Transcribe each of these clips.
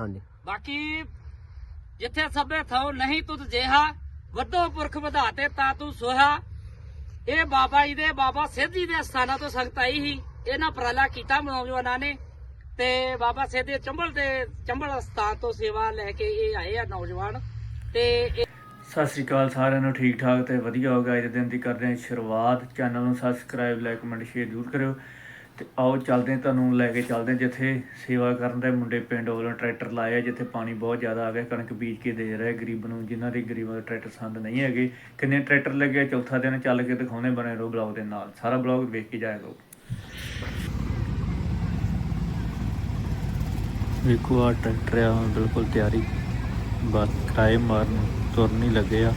ਹਾਂਜੀ। ਬਾਕੀ ਜਿੱਥੇ ਸਭੇ ਥਾਉ ਨਹੀਂ ਤੁਧ ਜਿਹਾ ਵੱਡੋ ਪੁਰਖ ਵਧਾਤੇ ਤਾ ਤੂੰ ਸੋਹਾ। ਇਹ ਬਾਬਾ ਜੀ ਦੇ ਬਾਬਾ ਸਿੱਧ ਜੀ ਦੇ ਸਥਾਨਾਂ ਤੋਂ ਸੰਗਤ ਆਈ ਸੀ। ਇਹਨਾਂ ਉਪਰਾਲਾ ਕੀਤਾ ਨੌਜਵਾਨਾਂ ਨੇ ਤੇ ਬਾਬਾ ਸਿੱਧ ਦੇ ਚੰਬਲ ਦੇ ਚੰਬਲ ਸਥਾਨ ਤੋਂ ਸੇਵਾ ਲੈ ਕੇ ਇਹ ਆਏ ਆ ਨੌਜਵਾਨ। ਤੇ ਸਤਿ ਸ੍ਰੀ ਅਕਾਲ ਸਾਰਿਆਂ ਨੂੰ ਠੀਕ ਠਾਕ ਤੇ ਵਧੀਆ ਹੋਗਾ ਅੱਜ ਦੇ ਦਿਨ ਦੀ ਕਰਦੇ ਹਾਂ ਸ਼ੁਰੂਆਤ। ਚੈਨਲ ਨੂੰ ਸਬਸਕ੍ਰਾਈਬ ਲਾਈਕ ਕਮੈਂਟ ਸ਼ੇਅਰ ਜ਼ਰੂਰ ਕਰਿਓ। ਤੇ ਆਓ ਚੱਲਦੇ ਤੁਹਾਨੂੰ ਲੈ ਕੇ ਚੱਲਦੇ ਜਿੱਥੇ ਸੇਵਾ ਕਰਨ ਦੇ ਮੁੰਡੇ ਪਿੰਡ ਵੱਲੋਂ ਟਰੈਕਟਰ ਲਾਏ ਆ ਜਿੱਥੇ ਪਾਣੀ ਬਹੁਤ ਜ਼ਿਆਦਾ ਆ ਗਿਆ, ਕਣਕ ਬੀਜ ਕੇ ਦੇ ਰਹੇ ਗਰੀਬ ਨੂੰ, ਜਿਨ੍ਹਾਂ ਦੇ ਗਰੀਬਾਂ ਦੇ ਟਰੈਕਟਰ ਸੰਦ ਨਹੀਂ ਹੈਗੇ। ਕਿੰਨੇ ਟਰੈਕਟਰ ਲੱਗੇ ਚੌਥਾ ਦਿਨ ਚੱਲ ਕੇ ਦਿਖਾਉਣੇ ਬਣੇ ਰਹੋ ਬਲੌਗ ਦੇ ਨਾਲ। ਸਾਰਾ ਬਲੌਗ ਵੇਖ ਕੇ ਜਾਇਆ ਕਰੋ। ਵੇਖੋ ਆ ਟਰੈਕਟਰ ਆ ਹੁਣ ਬਿਲਕੁਲ ਤਿਆਰੀ। ਬਸ ਕਿਰਾਏ ਮਾਰਨ ਤੁਰਨ ਹੀ ਲੱਗੇ ਆ।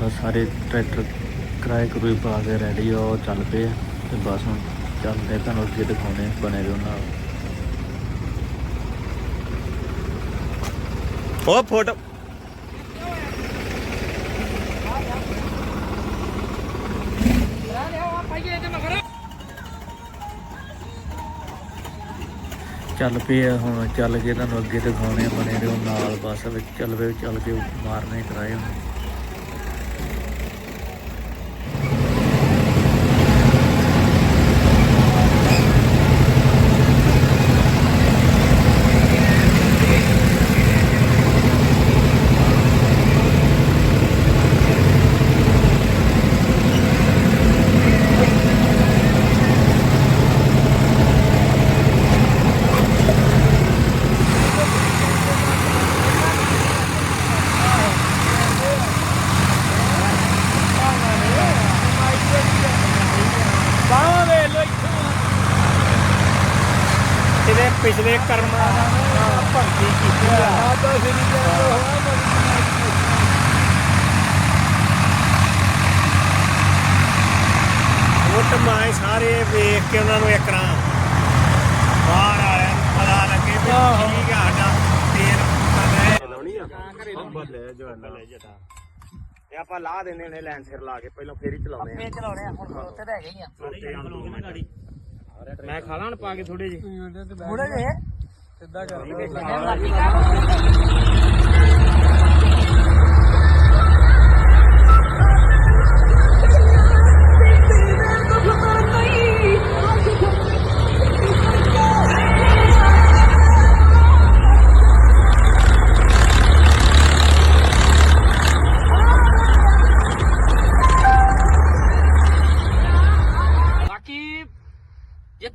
ਬਸ ਸਾਰੇ ਟਰੈਕਟਰ ਕਿਰਾਏ ਕਰੂਏ ਪਾ ਕੇ ਰੈਡੀ ਆ, ਉਹ ਚੱਲ ਪਏ ਆ ਤੇ ਬਸ ਹੁਣ ਚੱਲਦੇ ਤੁਹਾਨੂੰ ਅੱਗੇ ਦਿਖਾਉਣੇ ਬਣੇ ਰਹੋ ਨਾਲ। ਉਹ ਫੋਟੋ। ਚੱਲ ਪਏ ਹੁਣ, ਚੱਲ ਕੇ ਤੁਹਾਨੂੰ ਅੱਗੇ ਦਿਖਾਉਣੇ ਬਣੇ ਰਹੋ ਨਾਲ, ਬਸ ਵਿੱਚ ਚੱਲ ਪਏ, ਚੱਲ ਕੇ ਮਾਰਨੇ, ਕਰਾਏ ਹੁਣ। ਪਿਛਲੇ ਕਰਮਾਂ ਦਾ ਭਗਤੀ ਕੀਤੀ ਆ। ਮਾਤਾ ਸ੍ਰੀ ਉਹ ਮਾਏ ਸਾਰੇ ਵੇਖ ਕੇ ਉਹਨਾਂ ਨੂੰ ਇਕਰਾਂ ਬਾਹਰ ਆਇਆ ਪਤਾ ਲੱਗੇ ਵੀ ਠੀਕ ਆ ਸਾਡਾ ਤੇਲ ਲਾਉਣੀ ਆ? ਬੱਲੇ ਜਵਾਨਾ ਇਹ ਆਪਾਂ ਲਾ ਦਿੰਦੇ ਨੇ ਲੈਂਡ ਸਿਰ ਲਾ ਕੇ ਪਹਿਲਾਂ ਫੇਰ ਹੀ ਚਲਾਉਂਦੇ ਆ। ਇਹ ਚਲਾਉਣੇ ਆ ਹੁਣ ਉੱਥੇ ਤਾਂ ਹੈਗੇ ਹੀ ਆ। ਮੈਂ ਖਾ ਲਾਣ ਪਾ ਕੇ ਥੋੜੇ ਜਿਹੇ। ਥੋੜੇ ਜਿਹੇ? ਸਿੱਧਾ ਕਰ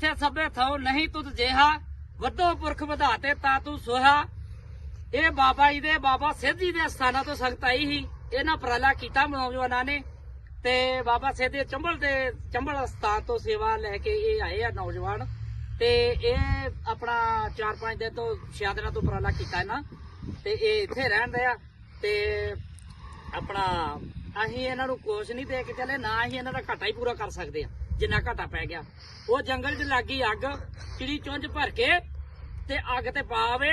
ਜਿੱਥੇ ਸਭੇ ਥਾਉ ਨਹੀਂ ਤੁਧ ਜੇਹਾ, ਵੱਡੋ ਪੁਰਖ ਵਧਾਤੇ ਤਾ ਤੂੰ ਸੋਹਾ। ਇਹ ਬਾਬਾ ਜੀ ਦੇ, ਬਾਬਾ ਸਿੱਧ ਜੀ ਦੇ ਸਥਾਨਾਂ ਤੋਂ ਸੰਗਤ ਆਈ ਸੀ। ਇਹਨਾਂ ਉਪਰਾਲਾ ਕੀਤਾ ਨੌਜਵਾਨਾਂ ਨੇ ਤੇ ਬਾਬਾ ਸਿੱਧ ਦੇ ਚੰਬਲ ਦੇ, ਚੰਬਲ ਸਥਾਨ ਤੋਂ ਸੇਵਾ ਲੈ ਕੇ ਇਹ ਆਏ ਆ ਨੌਜਵਾਨ। ਤੇ ਇਹ ਆਪਣਾ 4-5 ਦਿਨ ਤੋਂ 6 ਦਿਨਾਂ ਤੋਂ ਉਪਰਾਲਾ ਕੀਤਾ ਇਹਨਾਂ। ਤੇ ਇਹ ਇੱਥੇ ਰਹਿਣ ਦੇ ਆ। ਤੇ ਆਪਣਾ, ਅਸੀਂ ਇਹਨਾਂ ਨੂੰ ਕੁਛ ਨਹੀਂ ਦੇ ਕੇ ਚੱਲੇ, ਨਾ ਅਸੀਂ ਇਹਨਾਂ ਦਾ ਘਾਟਾ ਹੀ ਪੂਰਾ ਕਰ ਸਕਦੇ ਆ। ਜਿੰਨਾ ਘਾਟਾ ਪੈ ਗਿਆ। ਉਹ ਜੰਗਲ 'ਚ ਲੱਗੀ ਅੱਗ, ਚਿੜੀ ਚੁੰਝ ਭਰ ਕੇ ਤੇ ਅੱਗ ਤੇ ਪਾਵੇ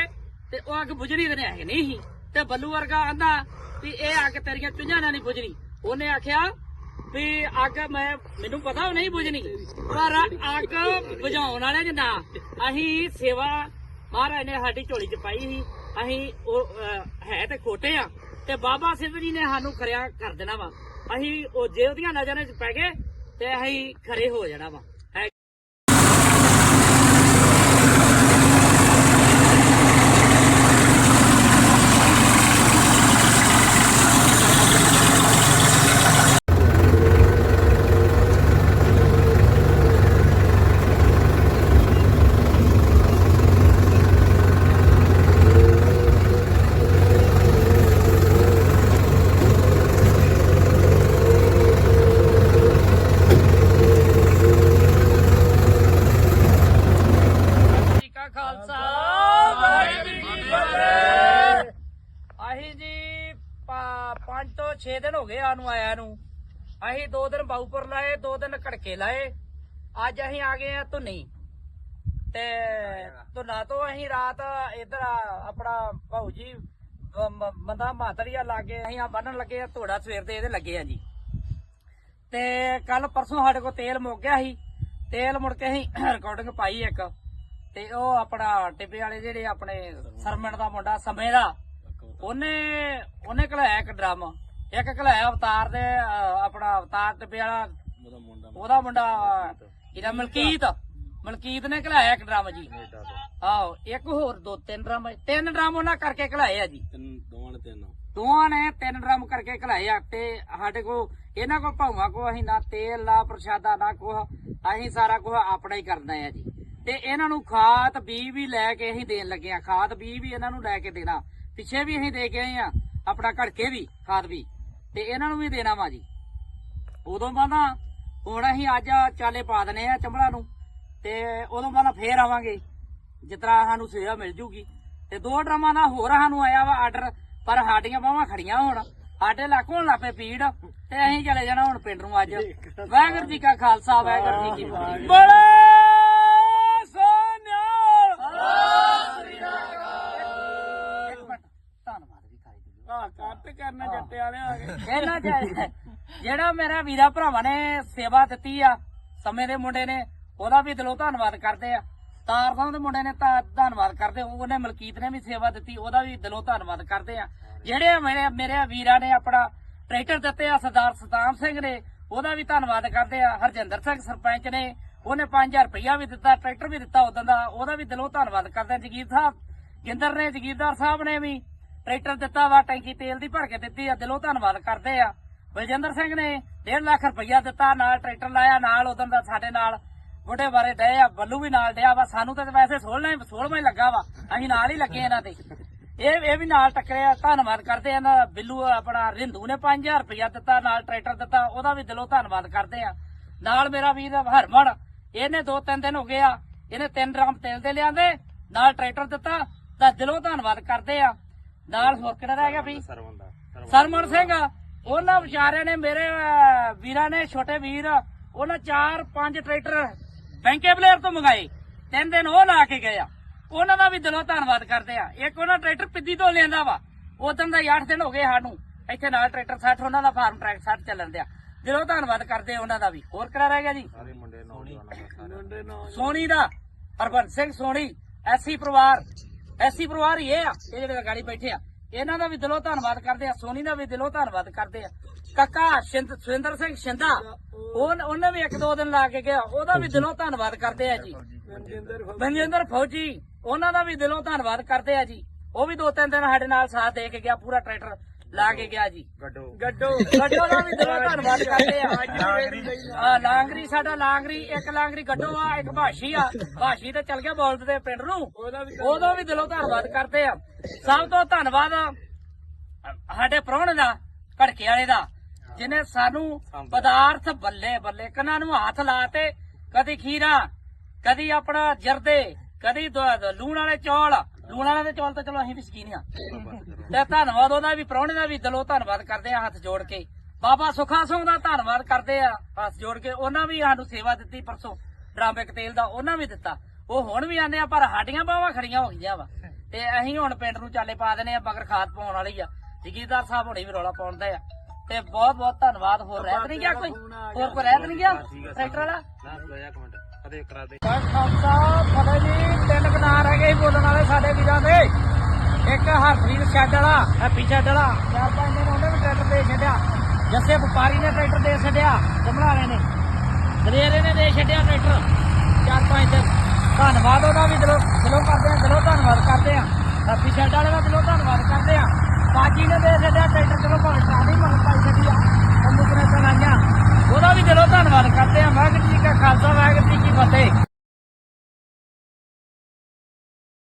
ਤੇ ਉਹ ਅੱਗ ਬੁਝਣੀ ਤੇ ਨਹੀਂ ਨਹੀਂ ਤੇ ਬੱਲੂ ਵਰਗਾ ਆਂਦਾ ਵੀ ਇਹ ਅੱਗ ਤੇਰੀਆਂ ਚੁੰਝਾਂ ਨਾਲ ਨਹੀਂ ਬੁਝਣੀ। ਉਹਨੇ ਆਖਿਆ ਵੀ ਅੱਗ ਮੈਂ ਮੈਨੂੰ ਪਤਾ ਉਹ ਨਹੀਂ ਬੁਝਣੀ, ਪਰ ਅੱਗ ਬੁਝਾਉਣ ਵਾਲੇ ਚ ਨਾ। ਅਸੀਂ ਸੇਵਾ ਮਹਾਰਾਜ ਨੇ ਸਾਡੀ ਝੋਲੀ ਚ ਪਾਈ ਸੀ। ਅਸੀਂ ਉਹ ਹੈ ਤੇ ਖੋਟੇ ਆ। ਤੇ ਬਾਬਾ ਸਿੱਧ ਜੀ ਨੇ ਸਾਨੂੰ ਖਰਿਆ ਕਰ ਦੇਣਾ ਵਾ। ਅਸੀਂ ਉਹ ਜੇ ਉਹਦੀਆਂ ਨਜ਼ਰਾਂ 'ਚ ਪੈ ਗਏ। ਤੇ ਅਸੀਂ ਖਰੇ ਹੋ ਜਾਣਾ ਵਾ ਹੈ ਜੀ ਕਾ ਖਾਲਸਾ ਵਾਹਿਗੁਰੂ ਜੀ ਕੀ ਫਤਿਹ ਅਸੀਂ ਜੀ 5 ਤੋਂ 6 ਦਿਨ ਹੋ ਗਏ ਆਨੂੰ ਆਇਆ ਨੂੰ ਅਸੀਂ 2 ਦਿਨ ਬਾਊਪੁਰ ਲਾਏ, ਦੋ ਦਿਨ ਕੜਕੇ ਲਾਏ। ਅੱਜ ਅਸੀਂ ਆ ਗਏ ਆ ਧੁੰਨੀ। ਤੇ ਧੁਨਾ ਤੋਂ ਅਸੀਂ ਰਾਤ ਇਧਰ ਆਪਣਾ ਭਾਊ ਜੀ ਬੰਦਾ ਮਾਤਰੀਆ ਲਾਗੇ, ਅਸੀਂ ਆ ਬੰਨਣ ਲੱਗੇ ਆ ਧੋੜਾ ਸਵੇਰ ਦੇ, ਇਹਦੇ ਲੱਗੇ ਆ ਜੀ। ਤੇ ਕੱਲ ਪਰਸੋਂ ਸਾਡੇ ਕੋਲ ਤੇਲ ਮੁੱਕ ਗਿਆ ਸੀ। ਤੇਲ ਮੁੜ ਕੇ ਅਸੀਂ ਰਿਕਾਰਡਿੰਗ ਪਾਈ ਇੱਕ। ਤੇ ਉਹ ਆਪਣਾ ਟਿੱਬੇ ਵਾਲੇ ਜਿਹੜੇ ਆਪਣੇ ਸਰਮਣ ਦਾ ਮੁੰਡਾ, ਸਮੇਂ ਦਾ, ਉਹਨੇ ਉਹਨੇ ਕਲਾਇਆ ਇੱਕ ਡਰਮ। ਇੱਕ ਘਲਾਇਆ ਅਵਤਾਰ ਦੇ ਅਹ, ਆਪਣਾ ਅਵਤਾਰ ਟਿੱਬੇ ਵਾਲਾ ਉਹਦਾ ਮੁੰਡਾ ਇਹਦਾ ਮਲਕੀਤ। ਮਲਕੀਤ। ਨੇ ਘਲਾਇਆ ਇੱਕ ਡਰਮ ਜੀ। ਆਹੋ ਇੱਕ ਹੋਰ ਦੋ ਤਿੰਨ ਡਰਮ। ਤਿੰਨ ਡਰਮ ਉਹਨਾਂ ਕਰਕੇ ਘਲਾਏ ਆ ਜੀ। ਦੋਵਾਂ ਨੇ ਤਿੰਨ। ਡਰਮ ਕਰਕੇ ਘਲਾਏ ਆ। ਤੇ ਸਾਡੇ ਕੋ ਇਹਨਾਂ ਕੋ ਭਾਵਾਂ ਕੋ ਅਸੀਂ ਨਾ ਤੇਲ ਨਾ ਪ੍ਰਸ਼ਾਦਾ ਨਾ ਕੁਛ। ਅਸੀਂ ਸਾਰਾ ਕੁਝ ਆਪਣਾ ਹੀ ਕਰਨਾ ਹੈ ਜੀ। ਤੇ ਇਹਨਾਂ ਨੂੰ ਖਾਦ ਬੀ ਵੀ ਲੈ ਕੇ ਅਸੀਂ ਦੇਣ ਲੱਗੇ ਆ। ਖਾਦ ਬੀ ਵੀ ਇਹਨਾਂ ਨੂੰ ਲੈ ਕੇ ਦੇਣਾ। ਪਿੱਛੇ ਵੀ ਅਸੀਂ ਦੇ ਕੇ ਆਏ ਆ। ਆਪਣਾ ਘੜਕੇ ਵੀ ਖਾਦ ਵੀ। ਤੇ ਇਹਨਾਂ ਨੂੰ ਵੀ ਦੇਣਾ ਵਾ ਜੀ ਉਦੋਂ ਬਾਅਦਾ ਹੁਣ ਅਸੀਂ ਅੱਜ ਚਾਲੇ ਪਾ ਦਨੇ ਆ ਚੰਬੜਾ ਨੂੰ ਤੇ ਉਦੋਂ ਬਾਅਦ ਫੇਰ ਆਵਾਂਗੇ। ਜਿਤਨਾ ਸਾਨੂੰ ਸੇਵਾ ਮਿਲ ਜੂਗੀ। ਤੇ ਦੋ ਡਰਾਮਾਂ ਦਾ ਹੋਰ ਸਾਨੂੰ ਆਇਆ ਵਾ ਆਰਡਰ ਪਰ ਸਾਡੀਆਂ ਬਾਹਾਂ ਖੜੀਆਂ ਹੁਣ। ਸਾਡੇ ਲੱਕ ਲੱਪੇ ਪੀੜ ਤੇ ਅਸੀਂ ਚਲੇ ਜਾਣਾ ਹੁਣ ਪਿੰਡ ਨੂੰ ਅੱਜ। ਵਾਹਿਗੁਰੂ ਜੀ ਕਾ ਖਾਲਸਾ ਵਾਹਿਗੁਰੂ ਜੀ ਕੀ ਫਤਿਹ ਬੜੇ ਸੋਨਿਆਲ ਇੱਕ ਮਿੰਟ ਧੰਨਵਾਦ ਵੀ ਕਰੀ ਦਿਓ ਆ ਕੱਟ ਕਰਨਾ ਜੱਟੇ ਵਾਲੇ ਆ ਗਏ ਇਹਨਾਂ ਚ ਜਿਹੜਾ ਮੇਰਾ ਵੀਰਾ ਭਰਾਵਾਂ ਨੇ ਸੇਵਾ ਦਿੱਤੀ ਆ ਸਮੇਂ ਦੇ ਮੁੰਡੇ ਨੇ ਉਹਦਾ ਵੀ ਦਿਲੋਂ ਧੰਨਵਾਦ ਕਰਦੇ ਆ। ਤਾਰਦਾਂ ਦੇ ਮੁੰਡੇ ਨੇ ਤਾਂ ਧੰਨਵਾਦ ਕਰਦੇ ਉਹਨੇ ਮਲਕੀਤ ਨੇ ਵੀ ਸੇਵਾ ਦਿੱਤੀ ਉਹਦਾ ਵੀ ਦਿਲੋਂ ਧੰਨਵਾਦ ਕਰਦੇ ਆ। ਜਿਹੜੇ ਮੇਰੇ ਮੇਰੇ ਵੀਰਾਂ ਨੇ ਆਪਣਾ ਟਰੈਕਟਰ ਦਿੱਤੇ ਆ ਸਰਦਾਰ ਸਤਾਮ ਸਿੰਘ ਨੇ ਉਹਦਾ ਵੀ ਧੰਨਵਾਦ ਕਰਦੇ ਆ। ਹਰਜਿੰਦਰ ਸਿੰਘ ਸਰਪੰਚ ਨੇ ਉਹਨੇ 5000 ਰੁਪਇਆ ਵੀ ਦਿੱਤਾ ਟਰੈਕਟਰ ਵੀ ਦਿੱਤਾ ਉਦੋਂ ਦਾ ਉਹਦਾ ਵੀ ਦਿਲੋਂ ਧੰਨਵਾਦ ਕਰਦੇ ਆ। ਜਗੀਰ ਸਾਹਿਬ ਗਿੰਦਰ ਨੇ ਜਗੀਰਦਾਰ ਸਾਹਿਬ ਨੇ ਵੀ ਟਰੈਕਟਰ ਦਿੱਤਾ ਵਾ, ਟੈਂਕੀ ਤੇਲ ਦੀ ਭਰ ਕੇ ਦਿੱਤੀ ਆ, ਦਿਲੋਂ ਧੰਨਵਾਦ ਕਰਦੇ ਆ। ਬਲਜਿੰਦਰ ਸਿੰਘ ਨੇ 1.5 ਲੱਖ ਰੁਪਇਆ ਦਿੱਤਾ, ਨਾਲ ਟਰੈਕਟਰ ਲਾਇਆ, ਨਾਲ ਉਦੋਂ ਦਾ ਸਾਡੇ ਨਾਲ ਬੁੱਢੇ ਬਾਰੇ ਡਏ ਆ, ਬੱਲੂ ਵੀ ਨਾਲ ਡਿਆ ਵਾ, ਸਾਨੂੰ ਤਾਂ ਵੈਸੇ ਸੋਲਣਾ ਸੋਲਵਾ ਹੀ ਲੱਗਾ ਵਾ, ਅਸੀਂ ਨਾਲ ਹੀ ਲੱਗੇ ਇਹਨਾਂ ਤੇ ਇਹ ਇਹ ਵੀ ਨਾਲ ਟੱਕਰਿਆ ਧੰਨਵਾਦ ਕਰਦੇ ਆ ਇਹਨਾਂ ਦਾ, ਬਿੱਲੂ ਆਪਣਾ ਰਿੰਦੂ ਨੇ 5000 ਰੁਪਇਆ ਦਿੱਤਾ, ਨਾਲ ਟਰੈਕਟਰ ਦਿੱਤਾ, ਉਹਦਾ ਵੀ ਦਿਲੋਂ ਧੰਨਵਾਦ ਕਰਦੇ ਆ। ਨਾਲ ਮੇਰਾ ਵੀਰ ਹਰਮਨ, ਇਹਨੇ ਦੋ ਤਿੰਨ ਦਿਨ ਹੋ ਗਏ ਆ, ਇਹਨੇ ਤਿੰਨ ਡਰਮ ਤੇਲ ਦੇ ਲਿਆਂਦੇ, ਨਾਲ ਟਰੈਕਟਰ ਦਿੱਤਾ, ਤਾਂ ਦਿਲੋਂ ਧੰਨਵਾਦ ਕਰਦੇ ਆ। ਨਾਲ ਹੋਰ ਕਿਹੜਾ ਰਹਿ ਗਿਆ ਵੀ ਸਰਮਨ ਸਿੰਘ ਉਹਨਾਂ ਵਿਚਾਰਿਆਂ ਨੇ ਮੇਰੇ ਵੀਰਾਂ ਨੇ ਛੋਟੇ ਵੀਰ ਉਹਨਾਂ ਚਾਰ ਪੰਜ ਟਰੈਕਟਰ ਬੈਂਕੇ ਬਲੇਅਰ ਤੋਂ ਮੰਗਾਏ। ਤਿੰਨ ਦਿਨ ਉਹ ਲਾ ਕੇ ਗਏ ਆ। ਉਹਨਾਂ ਦਾ ਵੀ ਦਿਲੋਂ ਧੰਨਵਾਦ ਕਰਦੇ ਆ। ਇੱਕ ਉਹਨਾਂ ਟਰੈਕਟਰ ਪਿੱਦੀ ਤੋਂ ਲਿਆਂਦਾ ਵਾ। ਉਦੋਂ ਦਾ 8 ਦਿਨ ਹੋ ਗਏ ਸਾਨੂੰ। ਇੱਥੇ ਨਾਲ ਟਰੈਕਟਰ 60 ਉਹਨਾਂ ਦਾ ਫਾਰਮ ਟਰੈਕ 60 ਚੱਲਣ ਦਿਆ। ਦਿਲੋਂ ਧੰਨਵਾਦ ਕਰਦੇ ਆ ਉਹਨਾਂ ਦਾ ਵੀ। ਹੋਰ ਕਿਹੜਾ ਰਹਿ ਗਿਆ ਜੀ? ਸੋਨੀ ਦਾ ਹਰਬੰਸ ਸਿੰਘ ਸੋਨੀ ਐਸੀ ਪਰਿਵਾਰ। ਐਸੀ ਪਰਿਵਾਰ ਹੀ ਇਹ ਆ, ਇਹ ਜਿਹੜੇ ਗਾੜੀ ਬੈਠੇ ਆ, ਇਹਨਾਂ ਦਾ ਵੀ ਦਿਲੋਂ ਧੰਨਵਾਦ ਕਰਦੇ ਆ, ਸੋਨੀ ਦਾ ਵੀ ਦਿਲੋਂ ਧੰਨਵਾਦ ਕਰਦੇ ਆ। ਕਾਕਾ ਸੁਰਿੰਦਰ ਸਿੰਘ ਸ਼ਿੰਦਾ, ਉਹ ਉਹਨੇ ਵੀ ਇੱਕ ਦੋ ਦਿਨ ਲਾ ਕੇ ਗਿਆ, ਉਹਦਾ ਵੀ ਦਿਲੋਂ ਧੰਨਵਾਦ ਕਰਦੇ ਆ ਜੀ। ਮਨਜਿੰਦਰ ਫੌਜੀ, ਉਹਨਾਂ ਦਾ ਵੀ ਦਿਲੋਂ ਧੰਨਵਾਦ ਕਰਦੇ ਆ ਜੀ। ਉਹ ਵੀ ਦੋ ਤਿੰਨ ਦਿਨ ਸਾਡੇ ਨਾਲ ਸਾਥ ਦੇ ਕੇ ਗਿਆ, ਪੂਰਾ ਟਰੈਕਟਰ ਲਾ ਕੇ ਗਿਆ ਜੀ। ਗੱਡੋ। ਗੱਡੋ। ਗੱਡੋ ਦਾ ਵੀ ਦਿਲੋਂ ਧੰਨਵਾਦ ਕਰਦੇ ਆ। ਆ ਲਾਂਗਰੀ। ਸਾਡਾ ਲਾਂਗਰੀ ਇੱਕ ਲਾਂਗਰੀ ਗੱਡੋ ਆ ਇੱਕ ਭਾਸ਼ੀ ਆ। ਭਾਸ਼ੀ ਤੇ ਚਲ ਗਿਆ ਬੌਲਦ ਦੇ ਪਿੰਡ ਨੂੰ। ਉਹਦਾ ਵੀ ਦਿਲੋਂ ਧੰਨਵਾਦ ਕਰਦੇ ਆ। ਸਭ ਤੋਂ ਧੰਨਵਾਦ ਸਾਡੇ ਪ੍ਰਾਹੁਣੇ ਦਾ ਘੜਕੇ ਵਾਲੇ ਦਾ ਜਿਨੇ ਸਾਨੂੰ ਪਦਾਰਥ ਬੱਲੇ ਬੱਲੇ ਕੰਨਾਂ ਨੂੰ ਹੱਥ ਲਾਤੇ ਕਦੀ ਖੀਰਾ ਕਦੀ ਆਪਣਾ ਜਰਦੇ ਕਦੀ ਲੂਣ ਵਾਲੇ ਚੌਲ ਲੂਣ ਵਾਲੇ ਦੇ ਚੌਲ ਤਾਂ ਚਲੋ ਅਸੀਂ ਵੀ ਸ਼ਕੀਨ ਆ ਤੇ ਧੰਨਵਾਦ ਉਹਦਾ ਵੀ ਪ੍ਰਾਹੁਣੇ ਦਾ ਵੀ ਦਿਲੋਂ ਧੰਨਵਾਦ ਕਰਦੇ ਆ ਹੱਥ ਜੋੜ ਕੇ। ਬਾਬਾ ਸੁਖਾ ਸਿੰਘ ਦਾ ਧੰਨਵਾਦ ਕਰਦੇ ਆ ਹੱਥ ਜੋੜ ਕੇ। ਉਹਨਾਂ ਵੀ ਸਾਨੂੰ ਸੇਵਾ ਦਿੱਤੀ ਪਰਸੋਂ ਡਰਾਮਿਕ ਤੇਲ ਦਾ ਉਹਨਾਂ ਵੀ ਦਿੱਤਾ। ਉਹ ਹੁਣ ਵੀ ਆਂਦੇ ਆ ਪਰ ਸਾਡੀਆਂ ਬਾਹਾਂ ਖੜੀਆਂ ਹੋ ਗਈਆਂ ਵਾ। ਤੇ ਅਸੀਂ ਹੁਣ ਪਿੰਡ ਨੂੰ ਚਾਲੇ ਪਾ ਦਨੇ ਆ ਮਗਰ ਖਾਦ ਪਾਉਣ ਵਾਲੀ ਆ। ਜਗੀਰਦਾਰ ਸਾਹਿਬ ਹੁਣੇ ਵੀ ਰੌਲਾ ਪਾਉਂਦੇ ਆ। ਤੇ ਬਹੁਤ ਬਹੁਤ ਧੰਨਵਾਦ ਹੋਰ ਰਹਿਤ ਨਹੀਂ ਗਿਆ ਕੋਈ? ਹੋਰ ਕੋਈ ਰਹਿਤ ਨਹੀਂ ਗਿਆ? ਟਰੈਕਟਰ ਵਾਲਾ? ਦੇ। ਖਾਲਸਾ ਫਤਿਹ ਜੀ। ਤਿੰਨ ਬਣਾ ਰਹਿ ਗਏ ਸੀ ਬੋਲਣ ਵਾਲੇ ਸਾਡੇ ਵੀਰਾਂ ਦੇ। ਇੱਕ ਹਰਪ੍ਰੀਤ ਸ਼ੈਡ ਵਾਲਾ ਹੈਪੀ ਸ਼ੈਡ ਵਾਲਾ। ਚਾਰ ਪੰਜ ਦਿਨ ਉਹਨੇ ਵੀ ਟਰੈਕਟਰ ਦੇ ਛੱਡਿਆ। ਜੱਸੇ ਵਪਾਰੀ ਨੇ ਟਰੈਕਟਰ ਦੇ ਛੱਡਿਆ ਕਮਲਾਰੇ ਨੇ। ਦਲੇਰੇ ਨੇ ਦੇ ਛੱਡਿਆ ਟਰੈਕਟਰ। ਚਾਰ ਪੰਜ ਦਿਨ। ਧੰਨਵਾਦ ਉਹਦਾ ਵੀ ਦਿਲੋਂ ਦਿਲੋਂ ਕਰਦੇ ਆ ਦਿਲੋਂ ਧੰਨਵਾਦ ਕਰਦੇ ਆ। ਹੈਪੀ ਸ਼ੈਡ ਵਾਲੇ ਦਾ ਦਿਲੋਂ ਧੰਨਵਾਦ ਕਰਦੇ ਆ। ਬਾਜੀ ਨੇ ਦੇ ਛੱਡਿਆ ਟਰੈਕਟਰ ਚਲੋ ਭਾਵੇਂ ਸਾਡੀ ਮਨ ਪਾਈ ਛੱਡੀ ਆ, ਬੰਦੂਕ ਉਹਦਾ ਵੀ ਦਿਲੋਂ ਧੰਨਵਾਦ ਕਰਦੇ ਆ। ਵਾਹਿਗੁਰੂ ਜੀ ਕਾ ਖਾਲਸਾ, ਵਾਹਿਗੁਰੂ ਜੀ ਕੀ ਫਤਿਹ।